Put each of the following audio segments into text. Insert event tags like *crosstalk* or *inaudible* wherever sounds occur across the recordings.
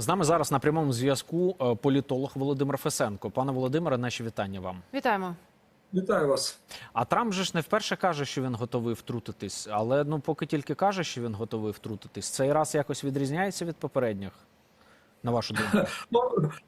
З нами зараз на прямому зв'язку е, політолог Володимир Фесенко. Пане Володимире, наші вітання вам. Вітаємо. Вітаю вас. А Трамп же ж не вперше каже, що він готовий втрутитись, але ну поки тільки каже, що він готовий втрутитись, цей раз якось відрізняється від попередніх. На вашу думку, *laughs* Ну,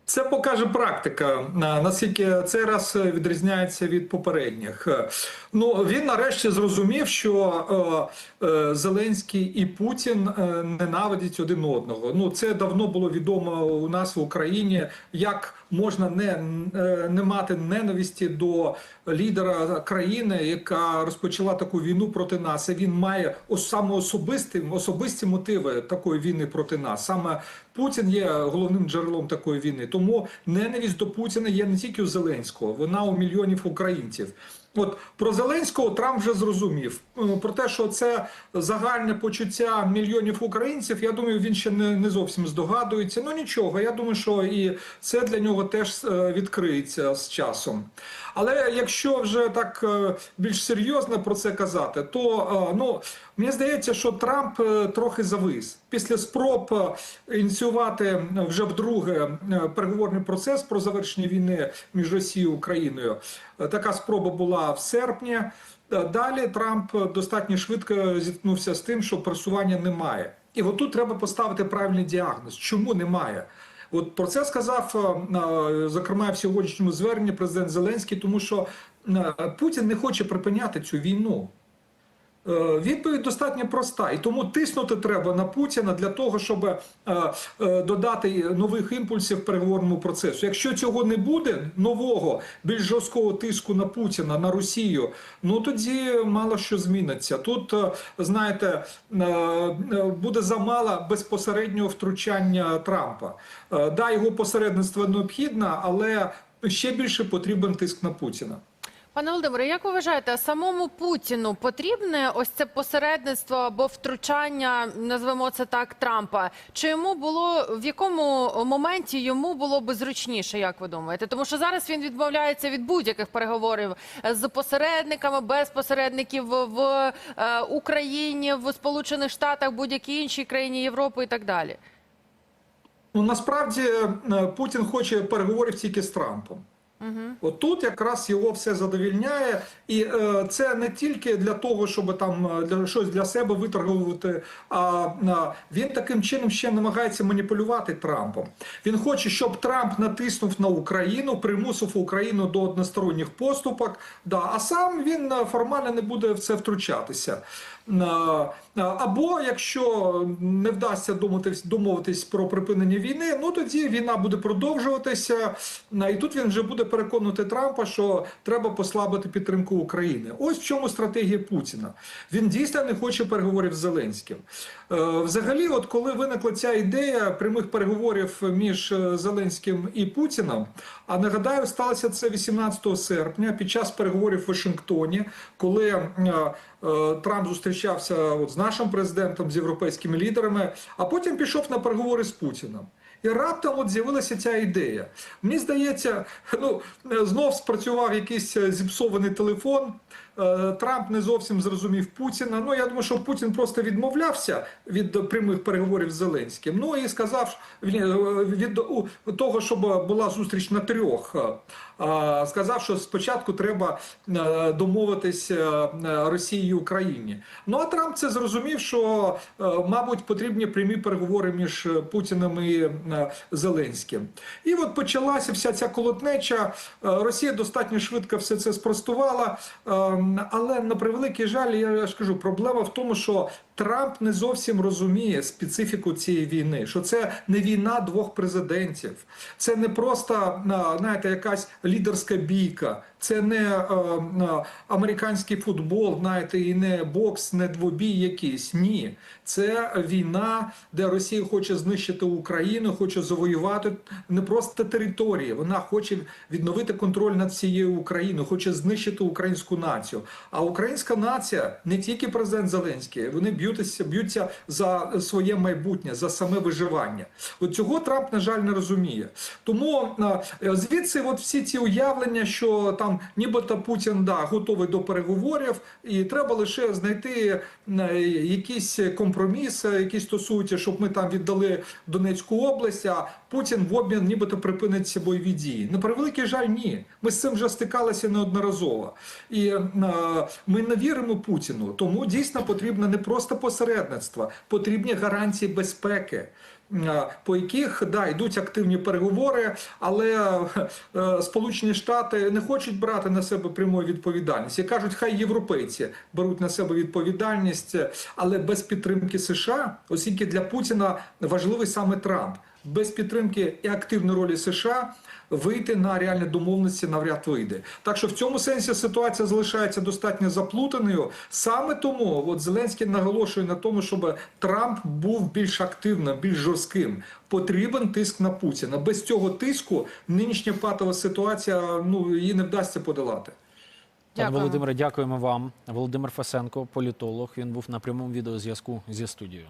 це покаже практика. Наскільки цей раз е, відрізняється від попередніх. Е, Ну він нарешті зрозумів, що е, е, Зеленський і Путін е, ненавидять один одного. Ну це давно було відомо у нас в Україні, як можна не, е, не мати ненависті до лідера країни, яка розпочала таку війну проти нас. І він має саме особисті, особисті мотиви такої війни проти нас. Саме Путін є головним джерелом такої війни. Тому ненависть до Путіна є не тільки у Зеленського, вона у мільйонів українців. От про Зеленського Трамп вже зрозумів. Е, Про те, що це загальне почуття мільйонів українців, я думаю, він ще не, не зовсім здогадується. Ну нічого, я думаю, що і це для нього теж е, відкриється з часом. Але якщо вже так е, більш серйозно про це казати, то ну мені здається, що Трамп трохи завис після спроб ініціювати вже вдруге переговорний процес про завершення війни між Росією і Україною. Така спроба була в серпні. Далі Трамп достатньо швидко зіткнувся з тим, що просування немає. І от тут треба поставити правильний діагноз. Чому немає? От про це сказав е, е, зокрема в сьогоднішньому зверненні президент Зеленський, тому що е, Путін не хоче припиняти цю війну. Е, Відповідь достатньо проста, і тому тиснути треба на Путіна для того, щоб е, е, додати нових імпульсів переговорному процесу. Якщо цього не буде, нового більш жорсткого тиску на Путіна на Росію, ну тоді мало що зміниться. Тут знаєте, буде замало безпосереднього втручання Трампа. Да, його посередництво необхідно, але ще більше потрібен тиск на Путіна. Пане Володимире, як ви вважаєте, самому Путіну потрібне ось це посередництво або втручання, назвемо це так, Трампа? Чи йому було в якому моменті йому було би зручніше, як ви думаєте? Тому що зараз він відмовляється від будь-яких переговорів з посередниками, без посередників в е, Україні, в Сполучених Штатах, будь-якій іншій країні Європи і так далі. Ну насправді е, Путін хоче переговорів тільки з Трампом. От тут якраз його все задовільняє, і е, це не тільки для того, щоб там е, для щось для себе виторгувати. А е, він таким чином ще намагається маніпулювати Трампом. Він хоче, щоб Трамп натиснув на Україну, примусив Україну до односторонніх поступок. Да, а сам він е, формально не буде в це втручатися. Е, Або якщо не вдасться домовитись, домовитись про припинення війни, ну тоді війна буде продовжуватися, і тут він вже буде переконувати Трампа, що треба послабити підтримку України. Ось в чому стратегія Путіна. Він дійсно не хоче переговорів з Зеленським. Е, Взагалі, от коли виникла ця ідея прямих переговорів між е, Зеленським і Путіном, а нагадаю, сталося це 18 серпня під час переговорів в Вашингтоні, коли е, Трамп зустрічався от з нашим президентом, з європейськими лідерами, а потім пішов на переговори з Путіним. І раптом от з'явилася ця ідея. Мені здається, ну знов спрацював якийсь е, зіпсований телефон. Е, Трамп не зовсім зрозумів Путіна. Ну я думаю, що Путін просто відмовлявся від прямих переговорів з Зеленським. Ну і сказав е, від того, щоб була зустріч на трьох. е, Сказав, що спочатку треба домовитись е, Росії і Україні. Ну а Трамп це зрозумів, що мабуть потрібні прямі переговори між Путіним і Зеленським. І от почалася вся ця колотнеча. Росія достатньо швидко все це спростувала. Е, Але на превеликий жаль, я ж кажу, проблема в тому, що Трамп не зовсім розуміє специфіку цієї війни, що це не війна двох президентів, це не просто знаєте, якась лідерська бійка, це не е, е, американський футбол, знаєте, і не бокс, не двобій якийсь. Ні, це війна, де Росія хоче знищити Україну, хоче завоювати не просто території. Вона хоче відновити контроль над всією Україною, хоче знищити українську націю. А українська нація не тільки президент Зеленський, вони б'ють б'ються, б'ються за своє майбутнє, за саме виживання. От цього Трамп, на жаль, не розуміє. Тому е, звідси, от всі ці уявлення, що там нібито Путін да, готовий до переговорів, і треба лише знайти е, якісь компроміси, які стосуються, щоб ми там віддали Донецьку область, а Путін в обмін нібито припинить бойові дії. На превеликий жаль, ні. Ми з цим вже стикалися неодноразово. І е, ми не віримо Путіну. Тому дійсно потрібно не просто посередництво, потрібні гарантії безпеки. е, По яких да йдуть активні переговори, але е, Сполучені Штати не хочуть брати на себе прямої відповідальність і кажуть, хай європейці беруть на себе відповідальність, е, але без підтримки США, оскільки для Путіна важливий саме Трамп, без підтримки і активної ролі США вийти на реальні домовленості навряд вийде. Так що в цьому сенсі ситуація залишається достатньо заплутаною. Саме тому от Зеленський наголошує на тому, щоб Трамп був більш активним, більш жорстким. Потрібен тиск на Путіна. Без цього тиску нинішня патова ситуація ну її не вдасться подолати. Пане. Володимире, дякуємо вам. Володимир Фасенко, політолог. Він був на прямому відеозв'язку зі студією.